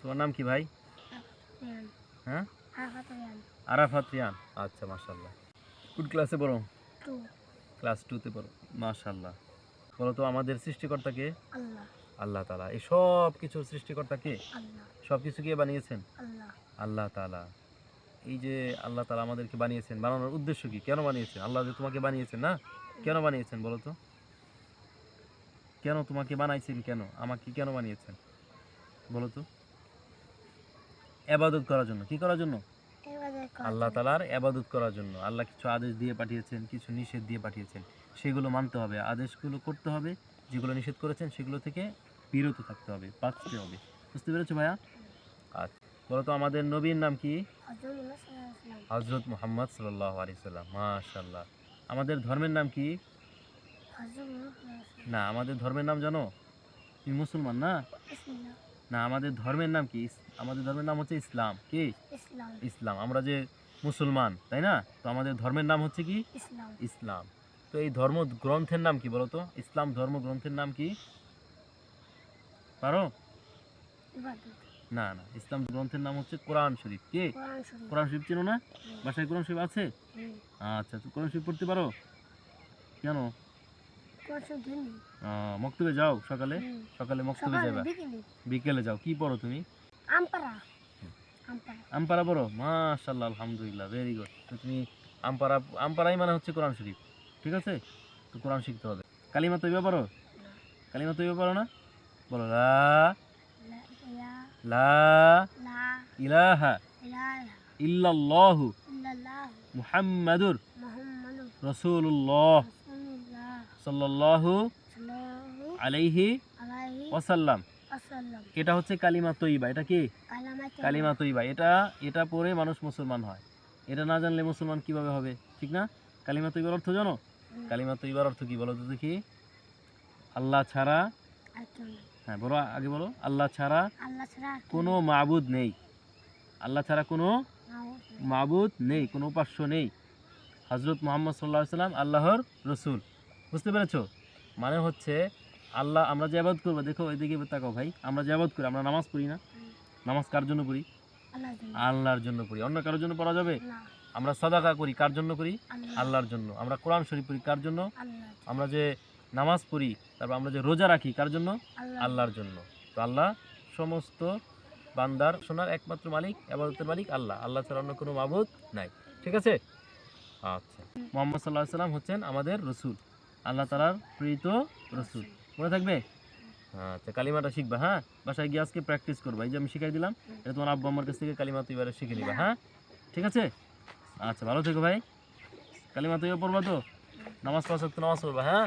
তোমার নাম কি ভাই? হ্যাঁ? আরাফাত রিয়ান আচ্ছা মাশাল্লাহ কোন ক্লাসে পড়ো? টু। ক্লাস টুতে পড়ো। মাশাল্লাহ বলো তো আমাদের সৃষ্টিকর্তা কে? আল্লাহ। আল্লাহ তালা এই সব কিছু সৃষ্টিকর্তা কে? আল্লাহ। সব কিছু কে বানিয়েছেন? আল্লাহ। আল্লাহ তালা এই যে আল্লাহ তালা আমাদেরকে বানিয়েছেন বানানোর উদ্দেশ্য কি? কেন বানিয়েছেন? আল্লাহ যে তোমাকে বানিয়েছেন না? কেন বানিয়েছেন বলো তো? কেন তোমাকে বানাইছেন কেন? আমাকে কেন বানিয়েছেন? বলো তো। এবাদত করার জন্য। কি করার জন্য? আল্লাহ তালার এবাদত করার জন্য। আল্লাহ কিছু আদেশ দিয়ে পাঠিয়েছেন কিছু নিষেধ দিয়ে পাঠিয়েছেন। সেগুলো মানতে হবে। আদেশগুলো করতে হবে যেগুলো নিষেধ করেছেন সেগুলো থেকে বিরত থাকতে হবে বাঁচতে হবে। বুঝতে পেরেছ ভাইয়া? আচ্ছা বলো তো আমাদের নবীর নাম কি? হজরত মুহাম্মদ সাল্লাহ আলিয়াল্লাম মাশাল্লাহ আমাদের ধর্মের নাম কি? না আমাদের ধর্মের নাম জানো? তুমি মুসলমান না? না আমাদের ধর্মের নাম কি? আমাদের ধর্মের নাম হচ্ছে ইসলাম। কি? ইসলাম। আমরা যে মুসলমান তাই না? তো আমাদের ধর্মের নাম হচ্ছে কি? ইসলাম। তো এই ধর্ম গ্রন্থের নাম কি বলো তো? ইসলাম ধর্ম গ্রন্থের নাম কি? পারো? না না ইসলাম গ্রন্থের নাম হচ্ছে কোরআন শরীফ। কি? কোরআন শরীফ। চেনো না? বাসায় কোরআন শরীফ আছে। আচ্ছা কোরআন শরীফ পড়তে পারো? কেন কোরআন শরীফ দিন আহ, মক্তবে যাও সকালে। সকালে মক্তবে যাবা? বিকেলে। যাও। কি পড়ো তুমি? আমপারা আমপারা পড়ো? মাশাল্লাহ আলহামদুলিল্লাহ ভেরি গুড তো তুমি আমপারা আমপারাই মানে হচ্ছে কোরআন শরীফ ঠিক আছে? তো কোরআন শিখতে হবে। কালিমা তৈবা পারো কালিমা তৈবা পারো না? বলো লা লা ইলাহা ইল্লাল্লাহু মুহাম্মাদুর রাসূলুল্লাহ। সাল্লাল্লাহু আলাইহি ওয়াসাল্লাম। এটা হচ্ছে কালিমা তৈবা এটা কি? কালিমা তৈবা। এটা এটা পড়ে মানুষ মুসলমান হয়। এটা না জানলে মুসলমান কীভাবে হবে? ঠিক না? কালিমা তৈবার অর্থ জানো? কালিমা তৈবার অর্থ কি বলো তো দেখি। আল্লাহ ছাড়া হ্যাঁ বলো আগে বলো। আল্লাহ ছাড়া আল্লাহ ছাড়া কোনো মাবুদ নেই। আল্লাহ ছাড়া কোনো মাবুদ নেই। কোনো উপাস্য নেই। হজরত মোহাম্মদ সাল্লাহ সাল্লাম আল্লাহর রসুল। বুঝতে পেরেছ? মানে হচ্ছে আল্লাহ আমরা যে আবাদ করব দেখো এদিকে তাকাও ভাই আমরা যে আবাদ করি আমরা নামাজ পড়ি না? নামাজ কার জন্য পড়ি? আল্লাহর জন্য। পড়ি। অন্য কারোর জন্য পড়া যাবে? আমরা সদাকা করি কার জন্য করি? আল্লাহর জন্য। আমরা কোরআন শরীফ পড়ি কার জন্য? আমরা যে নামাজ পড়ি তারপর আমরা যে রোজা রাখি কার জন্য? আল্লাহর জন্য। তো আল্লাহ সমস্ত বান্দার সোনার একমাত্র মালিক আবাদতের মালিক আল্লাহ। আল্লাহ ছাড়া অন্য কোনো মাবুদ নাই। ঠিক আছে? আচ্ছা। মোহাম্মদ সাল্লাহ সাল্লাম হচ্ছেন আমাদের রসুল। আল্লাহ তালার প্রীত রসুল। মনে থাকবে? আচ্ছা কালিমাটা শিখবা হ্যাঁ? বাসায় গিয়ে আজকে প্র্যাকটিস করবা। এই যে আমি শিখাই দিলাম, এটা তোমার আব্বা আমার কাছ থেকে কালিমা তুই এবারে শিখে নিবা হ্যাঁ? ঠিক আছে? আচ্ছা ভালো থেকো ভাই। কালিমা তুইও পড়বা তো? নামাজ পাঁচ নামাজ পড়বা হ্যাঁ?